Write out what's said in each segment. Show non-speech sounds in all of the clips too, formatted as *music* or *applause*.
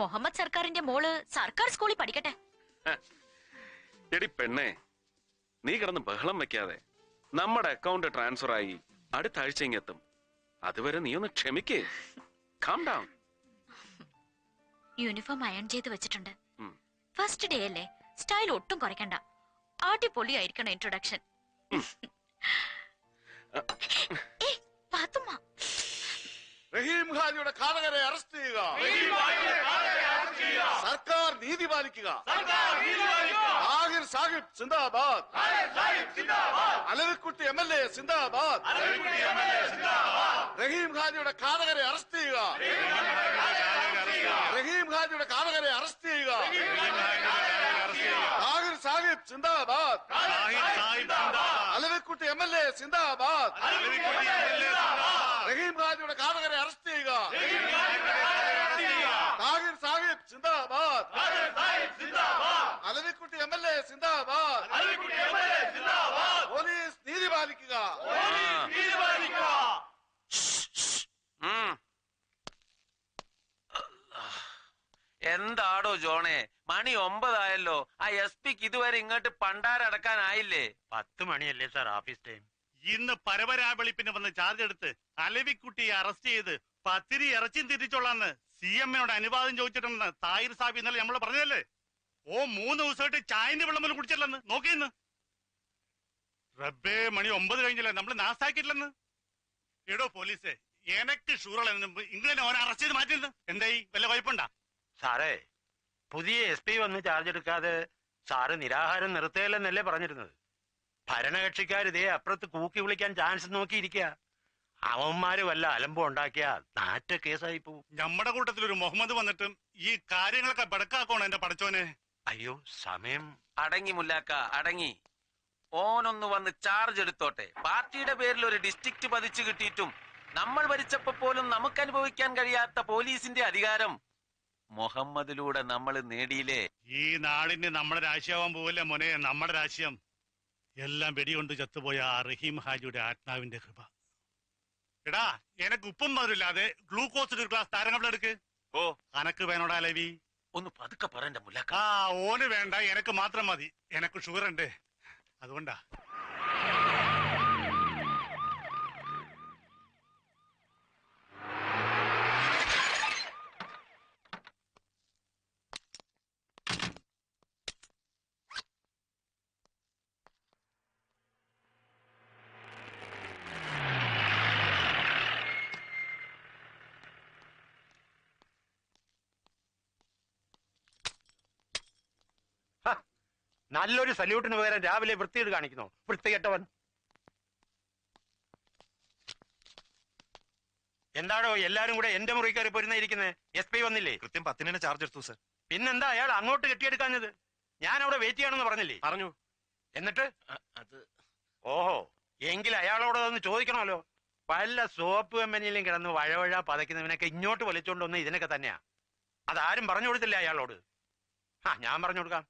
മുഹമ്മദ് സർക്കാരിന്റെ മോൾ സർക്കാർ സ്കൂളിൽ പഠിക്കട്ടെ. എടി പെണ്ണെ നീ കിടന്ന് ബഹളം വെക്കാതെ നമ്മുടെ അക്കൗണ്ട് ട്രാൻസ്ഫർ ആയി അടുത്ത ആഴ്ച ഇങ്ങെത്തും അതുവരെ നീ ഒന്ന് ക്ഷമിക്കേ. കാം ഡൗൺ യൂണിഫോം അയൺ ചെയ്ത് വെച്ചിട്ടുണ്ട്. ഫസ്റ്റ് ഡേ അല്ലേ? സ്റ്റൈൽ ഒട്ടും കുറയ്ക്കണ്ട. അടിപൊളിയായിരിക്കണം ഇൻട്രൊഡക്ഷൻ ഏ പാത്തുമ്മ. റഹീം ഖാനിയുടെ ഘാതകരെ അറസ്റ്റ് ചെയ്യുക. സർക്കാർ നീതി പാലിക്കുക ആഹിർ സാഹിബ് സിന്ദാബാദ് അലവിക്കുട്ടി എം എൽ എ സിന്ദാബാദ് റഹീം ഖാജിയുടെ ഘാതകരെ അറസ്റ്റ് ചെയ്യുക റഹീം ഖാജിയുടെ ഘാതകരെ അറസ്റ്റ് ചെയ്യുക ആഹിർ സാഹിബ് സിന്ദാബാദ് അലവിക്കുട്ടി എം എൽ എ സിന്ദാബാദ് റഹീം ഖാജിയുടെ ഘാതകരെ അറസ്റ്റ് ചെയ്യുക താഹിർ സാഹിബ് സിന്ദാബാദ്. അലവിക്കുട്ടി എം എൽ എ സിന്ദാബാദ്. പോലീസ് നീതി പാലിക്കുക. എന്താടോ ജോണേ? മണി ഒമ്പതായല്ലോ. ആ എസ് പിക്ക് ഇതുവരെ ഇങ്ങോട്ട് പണ്ടാരടക്കാനായില്ലേ പത്ത് മണിയല്ലേ സാർ ഓഫീസ് ടൈം. ഇന്ന് പരപരാവെളിപ്പിന് വന്ന് ചാർജ് എടുത്ത് അലവിക്കുട്ടിയെ അറസ്റ്റ് ചെയ്ത് പത്തിരി ഇറച്ചിയും തിരിച്ചോളാന്ന് സി എമ്മിനോട് അനുവാദം ചോദിച്ചിട്ടുണ്ടെന്ന് താഹിർ സാബ് ഇന്നലെ നമ്മൾ പറഞ്ഞതല്ലേ? ഓ മൂന്ന് ദിവസമായിട്ട് ചായന്റെ വെള്ളം പോലും കുടിച്ചില്ലെന്ന് നോക്കിയെന്ന് റബ്ബേ മണി ഒമ്പത് കഴിഞ്ഞില്ല? നമ്മൾ നാസാക്കിയിട്ടില്ലെന്ന്. എടോ പോലീസേ എനക്ക് ഷൂറുള്ള ഇങ്ങനെ ഓനെ അറസ്റ്റ് ചെയ്ത് മാറ്റിയിരുന്നു എന്തായി? വല്ല കുഴപ്പമുണ്ടാ? സാറേ പുതിയ എസ് പി വന്ന് ചാർജ് എടുക്കാതെ സാറ് നിരാഹാരം നിർത്തേലെന്നല്ലേ പറഞ്ഞിരുന്നത്. ഭരണകക്ഷിക്കാർ ഇതേ അപ്പുറത്ത് കൂക്കി വിളിക്കാൻ ചാൻസ് നോക്കിയിരിക്കുക അവന്മാര് വല്ല അലമ്പം ഉണ്ടാക്കിയ നാറ്റ കേസായി പോവും. നമ്മുടെ കൂട്ടത്തിൽ ഒരു മുഹമ്മദ് വന്നിട്ടും ഈ കാര്യങ്ങളൊക്കെ പടക്കാക്കോണ എന്റെ പടച്ചോനെ? അയ്യോ സമയം. അടങ്ങി മുല്ലാക്ക അടങ്ങി. ഓനൊന്ന് വന്ന് ചാർജ് എടുത്തോട്ടെ. പാർട്ടിയുടെ പേരിൽ ഒരു ഡിസ്ട്രിക്ട് പതിച്ചു കിട്ടിയിട്ടും നമ്മൾ ഭരിച്ചപ്പോ പോലും നമുക്ക് അനുഭവിക്കാൻ കഴിയാത്ത പോലീസിന്റെ അധികാരം മുഹമ്മദിലൂടെ നമ്മൾ നേടിയില്ലേ? ഈ നാടിന് നമ്മുടെ രാശിയാവാൻ പോവില്ല മോനെ? നമ്മുടെ രാശിയം എല്ലാം വെടികൊണ്ട് ചത്തുപോയ ആ റഹീം ഹാജിയുടെ ആത്മാവിന്റെ കൃപ. എടാ എനക്ക് ഉപ്പും മധുരില്ലാതെ ഗ്ലൂക്കോസ് ഒരു ഗ്ലാസ് താരങ്ങളുടെ എടുക്ക്. ഓ. അനക്ക് വേണോടാ ലവി. ഒന്ന് പതുക്കെ പറയണ്ട മുല്ലാക്ക ആ ഓന് വേണ്ട എനക്ക് മാത്രം മതി. എനക്ക് ഷുഗർ ഉണ്ട് അതുകൊണ്ടാ. നല്ലൊരു സല്യൂട്ടിന് പകരം രാവിലെ വൃത്തിയിട്ട് കാണിക്കുന്നു. വൃത്തികെട്ടവൻ. എന്താണോ എല്ലാരും കൂടെ എന്റെ മുറി കയറി പൊരുന്നിരിക്കുന്നത് എസ് പി വന്നില്ലേ? കൃത്യം പത്തിന് ചാർജ് എടുത്തു സർ പിന്നെന്താ അയാൾ അങ്ങോട്ട് കെട്ടിയെടുക്കാഞ്ഞത്? ഞാൻ അവിടെ വെയിറ്റ് ചെയ്യണമെന്ന് പറഞ്ഞില്ലേ? പറഞ്ഞു. എന്നിട്ട്? അത് ഓഹോ എങ്കിൽ അയാളോട് ഒന്ന് ചോദിക്കണമല്ലോ. പല സോപ്പ് കമ്പനിയിലും കിടന്ന് വഴവഴ പതയ്ക്കുന്നവനൊക്കെ ഇങ്ങോട്ട് വലിച്ചോണ്ട് വന്ന് ഇതിനൊക്കെ തന്നെയാ. അതാരും പറഞ്ഞു കൊടുത്തില്ല അയാളോട്? ആ ഞാൻ പറഞ്ഞു കൊടുക്കാം.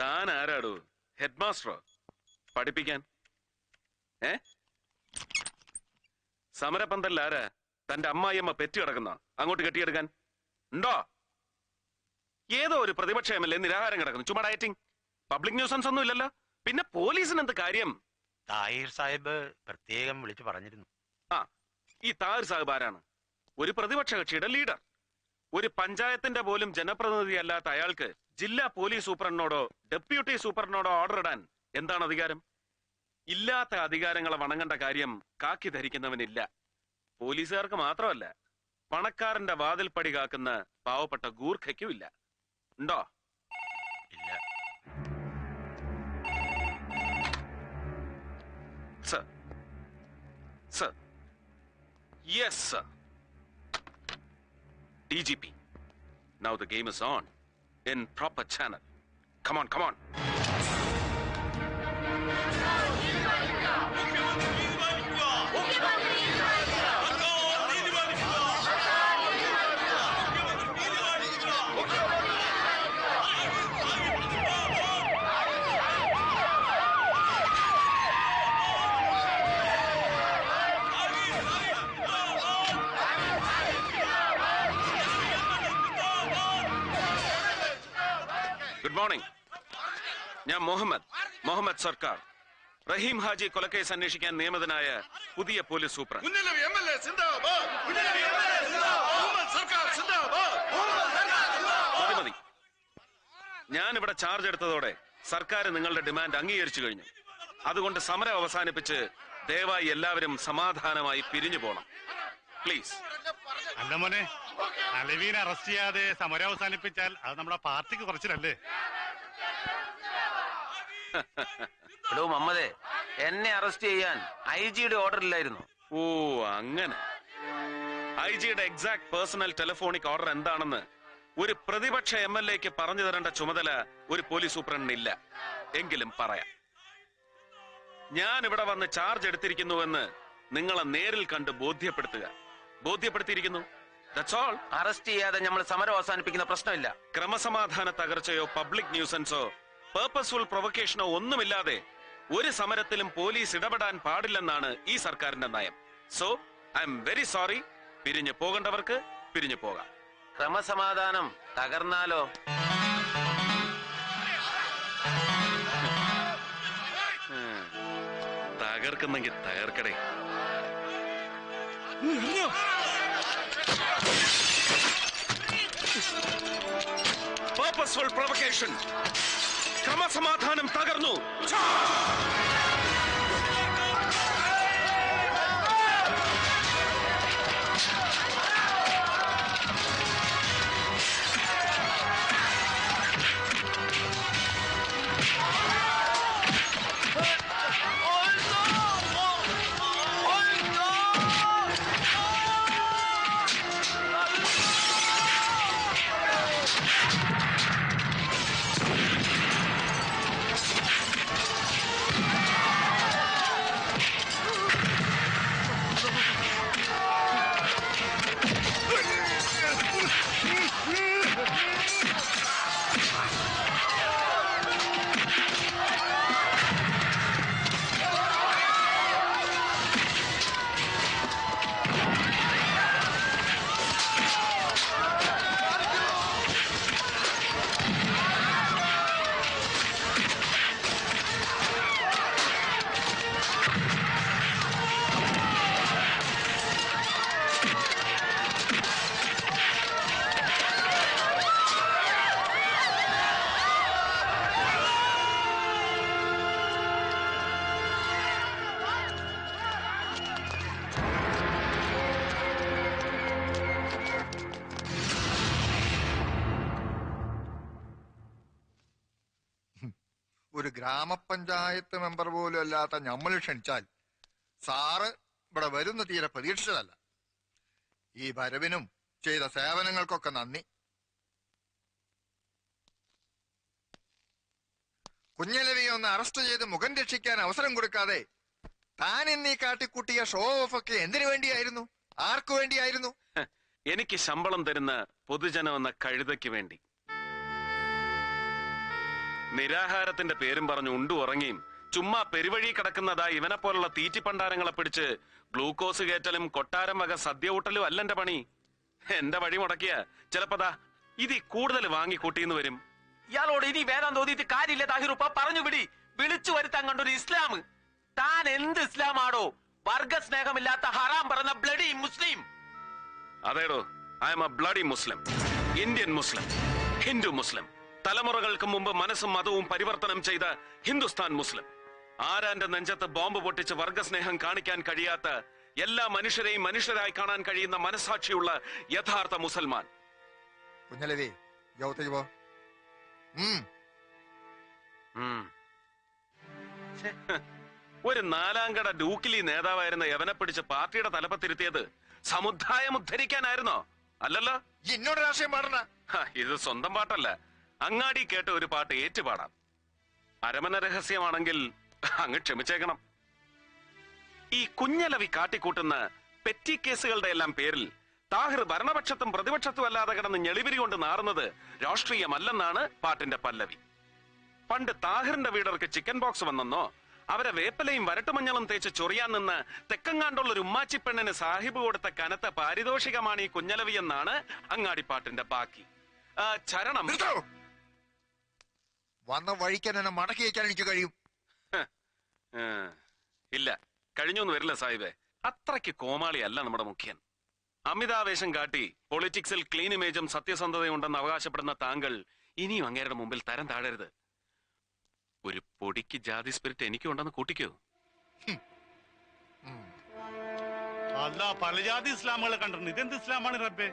താൻ ആരാടോ ഹെഡ് മാസ്റ്ററോ പഠിപ്പിക്കാൻ? ഏ? സമരപന്തല്ല ആരാ തന്റെ അമ്മായിയമ്മ പെറ്റി കിടക്കുന്ന? അങ്ങോട്ട് കെട്ടിയെടുക്കാൻ? ഉണ്ടോ? ഏതോ ഒരു പ്രതിപക്ഷ എം എൽ എ നിരാഹാരം കിടക്കുന്നു. ചുമ്മാ ഡയറ്റിംഗ്. പബ്ലിക് ന്യൂസൻസ് ഒന്നും ഇല്ലല്ലോ. പിന്നെ പോലീസിന് എന്ത് കാര്യം? താഹിർ സാഹിബ് പ്രത്യേകം വിളിച്ചു പറഞ്ഞിരുന്നു. ആ ഈ താഹിർ സാഹിബ് ആരാണ്? ഒരു പ്രതിപക്ഷ കക്ഷിയുടെ ലീഡർ. ഒരു പഞ്ചായത്തിന്റെ പോലും ജനപ്രതിനിധി അല്ലാത്ത അയാൾക്ക് ജില്ലാ പോലീസ് സൂപ്രണ്ടിനോടോ ഡെപ്യൂട്ടി സൂപ്രണ്ടിനോടോ ഓർഡർ ഇടാൻ എന്താണ് അധികാരം? ഇല്ലാത്ത അധികാരങ്ങളെ വണങ്ങേണ്ട കാര്യം കാക്കി ധരിക്കുന്നവനില്ല. പോലീസുകാർക്ക് മാത്രമല്ല പണക്കാരന്റെ വാതിൽപ്പടി കാക്കുന്ന പാവപ്പെട്ട ഗൂർഖയ്ക്കും ഇല്ല. ഉണ്ടോ? ഇല്ല. Sir. Sir. Yes sir DGP. Now the game is on. In proper channel. Come on, come on. Morning. ഞാൻ മുഹമ്മദ് മുഹമ്മദ് സർക്കാർ. റഹീം ഹാജി കൊലക്കേസ് അന്വേഷിക്കാൻ നിയമിതനായ പുതിയ പോലീസ് സിന്ദാബാദ്. മതി മതി ഞാൻ ഇവിടെ ചാർജ് എടുത്തതോടെ സർക്കാർ നിങ്ങളുടെ ഡിമാൻഡ് അംഗീകരിച്ചു കഴിഞ്ഞു. അതുകൊണ്ട് സമരം അവസാനിപ്പിച്ച് ദയവായി എല്ലാവരും സമാധാനമായി പിരിഞ്ഞു പോണം. പ്ലീസ് അല്ല മോനെ അലവീനെ അറസ്റ്റ് ചെയ്യാതെ സമരം അവസാനിപ്പിച്ചാൽ അത് നമ്മുടെ പാർട്ടിക്ക് കുറച്ചിലല്ലേ? *laughs* എടോ മമ്മദേ എന്നെ അറസ്റ്റ് ചെയ്യാൻ ഐ ജിയുടെ ഓർഡർ ഇല്ലായിരുന്നു. ഓ അങ്ങനെ. ഐ ജിയുടെ എക്സാക്ട് പേഴ്സണൽ ടെലിഫോണിക് ഓർഡർ എന്താണെന്ന് ഒരു പ്രതിപക്ഷ എം എൽ എക്ക് പറഞ്ഞു തരേണ്ട ചുമതല ഒരു പോലീസ് സൂപ്രണ്ടിനില്ല എങ്കിലും പറയാം. ഞാൻ ഇവിടെ വന്ന് ചാർജ് എടുത്തിരിക്കുന്നുവെന്ന് നിങ്ങളെ നേരിൽ കണ്ട് ബോധ്യപ്പെടുത്തുക. ബോധ്യപ്പെടുത്തിയിരിക്കുന്നു. അറസ്റ്റ് ചെയ്യാതെ നമ്മൾ സമരം അവസാനിപ്പിക്കുന്ന പ്രശ്നമില്ല. ക്രമസമാധാന തകർച്ചയോ പബ്ലിക് ന്യൂസൻസോ പേർപ്പസ്ഫുൾ പ്രൊവക്കേഷനോ ഒന്നുമില്ലാതെ ഒരു സമരത്തിലും പോലീസ് ഇടപെടാൻ പാടില്ലെന്നാണ് ഈ സർക്കാരിന്റെ നയം. So I M very sorry പിരിഞ്ഞു പോകേണ്ടവർക്ക് പിരിഞ്ഞു പോകാം. ക്രമസമാധാനം തകർന്നാലോ. തകർക്കുന്നെങ്കിൽ തകർക്കടേ. പേർപ്പസ്ഫുൾ പ്രൊവക്കേഷൻ ക്രമസമാധാനം തകർന്നു ഒരു ഗ്രാമപഞ്ചായത്ത് മെമ്പർ പോലും അല്ലാത്ത നമ്മൾ ക്ഷണിച്ചാൽ സാറ് ഇവിടെ വരുന്ന തീരെ പ്രതീക്ഷിച്ചതല്ല. ഈ വരവിനും ചെയ്ത സേവനങ്ങൾക്കൊക്കെ നന്ദി. കുഞ്ഞലവിയെ ഒന്ന് അറസ്റ്റ് ചെയ്ത് മുഖം രക്ഷിക്കാൻ അവസരം കൊടുക്കാതെ താൻ എന്നീ കാട്ടിക്കൂട്ടിയ ഷോ ഓഫ് ഒക്കെ എന്തിനു വേണ്ടിയായിരുന്നു? ആർക്കു വേണ്ടിയായിരുന്നു? എനിക്ക് ശമ്പളം തരുന്ന പൊതുജനം എന്ന കഴുതയ്ക്ക് വേണ്ടി. നിരാഹാരത്തിന്റെ പേരും പറഞ്ഞു ഉണ്ടു ഉറങ്ങിയും ചുമ്മാ പെരുവഴി കിടക്കുന്നതാ ഇവനെ പോലുള്ള തീറ്റിപ്പണ്ടാരങ്ങളെ പിടിച്ച്. ഗ്ലൂക്കോസ് കയറ്റലും കൊട്ടാരം വക സദ്യ ഊട്ടലും അല്ല എന്റെ പണി. എന്റെ വഴി മുടക്കിയ. ചിലപ്പതാ ഇതി കൂടുതൽ വാങ്ങിക്കൂട്ടിന്ന് വരും. ഇയാളോട് ഇനി വേദം തോന്നിയിട്ട് കാര്യമില്ല താഹിറുപ്പ പറഞ്ഞു വിടി. വിളിച്ചു വരുത്താൻ കണ്ടൊരു ഇസ്ലാം. താൻ എന്ത് ഇസ്ലാമാടോ? വർഗ സ്നേഹമില്ലാത്ത ഹറാം പറഞ്ഞ bloody Muslim. അതേടോ I'm a bloody Muslim Indian Muslim Hindu Muslim തലമുറകൾക്ക് മുമ്പ് മനസ്സും മതവും പരിവർത്തനം ചെയ്ത ഹിന്ദുസ്ഥാൻ മുസ്ലിം. ആരാന്റെ നെഞ്ചത്ത് ബോംബ് പൊട്ടിച്ച് വർഗസ്നേഹം കാണിക്കാൻ കഴിയാത്ത എല്ലാ മനുഷ്യരെയും മനുഷ്യരായി കാണാൻ കഴിയുന്ന മനസാക്ഷിയുള്ള യഥാർത്ഥ മുസൽമാൻ. കുഞ്ഞലവി. ഒരു നാലാംകട ഡൂക്കിലി നേതാവായിരുന്ന യവനെ പിടിച്ച് പാർട്ടിയുടെ തലപ്പത്തിരുത്തിയത് സമുദായം ഉദ്ധരിക്കാനായിരുന്നോ? അല്ലല്ലോ? എന്നോട് രാഷ്ട്രീയം പാടണ ഇത് സ്വന്തം പാട്ടല്ല. അങ്ങാടി കേട്ട ഒരു പാട്ട് ഏറ്റുപാടാം. അരമന രഹസ്യമാണെങ്കിൽ അങ്ങ് ക്ഷമിച്ചേക്കണം. ഈ കുഞ്ഞലവി കാട്ടിക്കൂട്ടുന്ന പെറ്റി കേസുകളുടെ എല്ലാം പേരിൽ താഹിർ ഭരണപക്ഷത്തും പ്രതിപക്ഷത്തും അല്ലാതെ കിടന്ന് ഞെളിവിരി കൊണ്ട് നാറുന്നത് രാഷ്ട്രീയമല്ലെന്നാണ് പാട്ടിന്റെ പല്ലവി. പണ്ട് താഹിറിന്റെ വീടർക്ക് ചിക്കൻ ബോക്സ് വന്നെന്നോ അവരെ വേപ്പലയും വരട്ടുമഞ്ഞളും തേച്ച് ചൊറിയാൻ നിന്ന് തെക്കങ്ങാണ്ടുള്ള ഒരു ഉമ്മാച്ചി പെണ്ണിന് സാഹിബ് കൊടുത്ത കനത്ത പാരിതോഷികമാണ് ഈ കുഞ്ഞലവി എന്നാണ് അങ്ങാടിപ്പാട്ടിന്റെ ബാക്കി. ചരണം. വന്ന വഴിക്കാൻ എന്നെ മടക്കി വയ്ക്കാൻ എനിക്ക് കഴിയും. ഇല്ല. കഴിഞ്ഞൊന്നും വരില്ല സാഹിബേ. അത്രയ്ക്ക് കോമാളിയല്ല നമ്മുടെ മുഖ്യൻ. അമിതാവേശം കാട്ടി പൊളിറ്റിക്സിൽ ക്ലീൻ ഇമേജും സത്യസന്ധതയുണ്ടെന്ന് അവകാശപ്പെടുന്ന താങ്കൾ ഇനിയും അങ്ങേരുടെ മുമ്പിൽ തരം താഴരുത്. ഒരു പൊടിക്ക് ജാതി സ്പിരിറ്റ് എനിക്കും ഉണ്ടെന്ന് കൂട്ടിക്കോ. അല്ല പല ജാതി ഇസ്ലാമുകളെ കണ്ടിട്ടുണ്ട്. ഇതെന്ത് ഇസ്ലാമാണ് റബ്ബേ.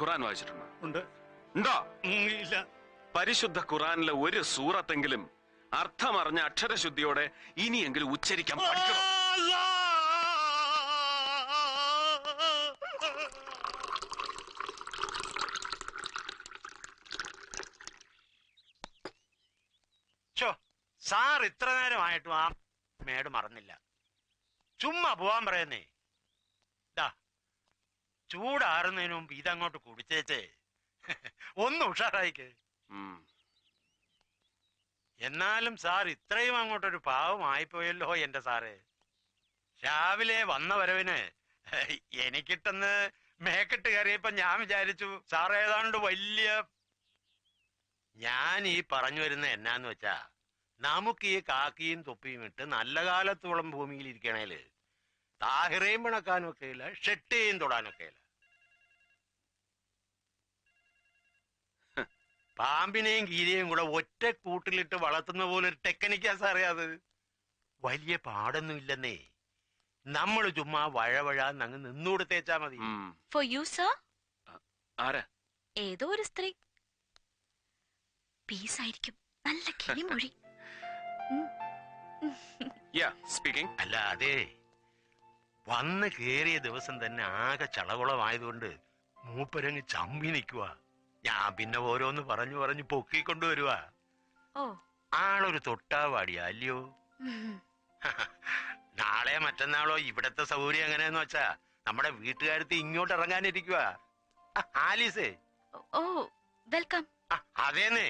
ഖുറാൻ വായിച്ചിട്ടുണ്ടോ? ഉണ്ട്. ഉണ്ടോ? ഇല്ല. പരിശുദ്ധ ഖുറാനിലെ ഒരു സൂറത്തെങ്കിലും അർത്ഥമറിഞ്ഞ അക്ഷരശുദ്ധിയോടെ ഇനിയെങ്കിലും ഉച്ചരിക്കാൻ പഠിക്കണം? സാർ ഇത്ര നേരമായിട്ടും ആ മേട് മറന്നില്ല. ചുമ്മാ പോവാൻ പറയുന്നേ. ചൂടാറുന്നതിന് മുമ്പ് ഇതങ്ങോട്ട് കുടിച്ചേച്ചേ ഒന്ന് ഉഷാറായിക്ക്. എന്നാലും സാർ ഇത്രയും അങ്ങോട്ടൊരു പാവമായിപ്പോയല്ലോ എന്റെ സാറേ. രാവിലെ വന്ന വരവിന് എനിക്കിട്ടെന്ന് മേക്കെട്ട് കയറിയപ്പോ ഞാൻ വിചാരിച്ചു സാർ ഏതാണ്ട് വലിയ ഞാൻ ഈ പറഞ്ഞു വരുന്ന എന്നാന്ന് വെച്ചാ നമുക്ക് ഈ കാക്കിയും തൊപ്പിയും ഇട്ട് നല്ല കാലത്തോളം ഭൂമിയിൽ ഇരിക്കണേൽ താഹിറയും പിണക്കാനും ഒക്കെ ഇല്ല ഷെട്ടിയും തൊടാനൊക്കെ ഇല്ല. പാമ്പിനെയും കീരിയെയും കൂടെ ഒറ്റ കൂട്ടിലിട്ട് വളർത്തുന്ന പോലെ ഒരു ടെക്നിക്കാ സാറേ അത്. വലിയ പാടൊന്നും ഇല്ലെന്നേ. നമ്മൾ ചുമ്മാ വഴവഴ അങ്ങ് നിന്നുകൊടുത്തേച്ചാ മതി. ഫോർ യു സർ ആരാ? ഏതോ ഒരു സ്ത്രീ. പീസ് ആയിരിക്കും നല്ല കിളിമൊഴി. അല്ല അതെ. വന്ന് കേറിയ ദിവസം തന്നെ ആകെ ചളകുളമായതുകൊണ്ട് മൂപ്പരങ്ങ് ചമ്മി നിൽക്കുക ഞാൻ പിന്നെ ഓരോന്ന് പറഞ്ഞു പറഞ്ഞു പൊക്കിക്കൊണ്ടുവരുക ആളൊരു തൊട്ടാവാടിയാ അല്ലയോ. നാളെ മറ്റന്നാളോ ഇവിടത്തെ സൗകര്യം എങ്ങനെയെന്ന് വെച്ചാ നമ്മുടെ വീട്ടുകാരത്ത് ഇങ്ങോട്ട് ഇറങ്ങാനിരിക്കുക ആലീസേ. Oh welcome. അതേന്നെ.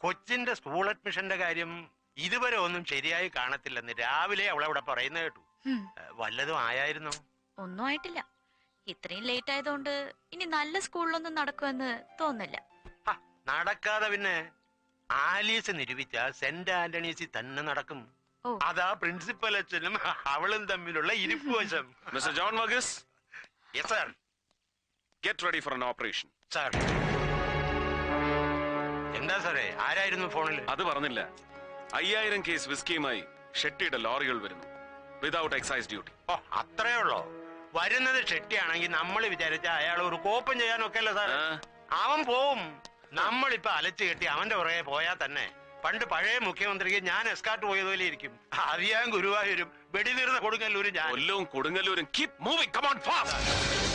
കൊച്ചിന്റെ സ്കൂൾ അഡ്മിഷന്റെ കാര്യം ഇതുവരെ ഒന്നും ശരിയായി കാണത്തില്ലെന്ന് രാവിലെ അവളവിടെ പറയുന്ന കേട്ടു. വല്ലതും ആയായിരുന്നു? ഒന്നും ആയിട്ടില്ല. ഇത്രയും ലേറ്റ് ആയതുകൊണ്ട് ഇനി നല്ല സ്കൂളിലൊന്നും നടക്കുമെന്ന് തോന്നില്ല നടക്കാതെ പിന്നെ ആലീസ് നിരൂപിച്ച സെന്റ് ആന്റണീസിൽ തന്നെ നടക്കും. അതാ പ്രിൻസിപ്പൽ അച്ഛനും അവളും തമ്മിലുള്ള ഇരിപ്പ് വശം. Mister John Varghese? Yes sir get ready for an operation sir എന്താ സാറേ? ആരായിരുന്നു ഫോണിൽ അത് പറഞ്ഞില്ല. അയ്യായിരം കേസ് വിസ്കിയുമായി ഷെട്ടിയുടെ ലോറികൾ വരുന്നു. വിതൗട്ട് എക്സൈസ് ഡ്യൂട്ടി ഓ അത്രേ ഉള്ളോ? വരുന്നത് ഷെട്ടിയാണെങ്കിൽ നമ്മൾ വിചാരിച്ച അയാൾ ഒരു കോപ്പം ചെയ്യാനൊക്കെ അല്ല സാർ അവൻ പോവും. നമ്മളിപ്പോ അലച്ചു കെട്ടി അവന്റെ പുറകെ പോയാൽ തന്നെ. പണ്ട് പഴയ മുഖ്യമന്ത്രിക്ക് ഞാൻ എസ്കാട്ട് പോയതുപോലെ ഇരിക്കും. അറിയാൻ ഗുരുവായൂരും വെടിതീർന്ന കൊടുങ്ങല്ലൂരും ഞാൻ. കൊല്ലവും കൊടുങ്ങല്ലൂരും. Keep moving come on fast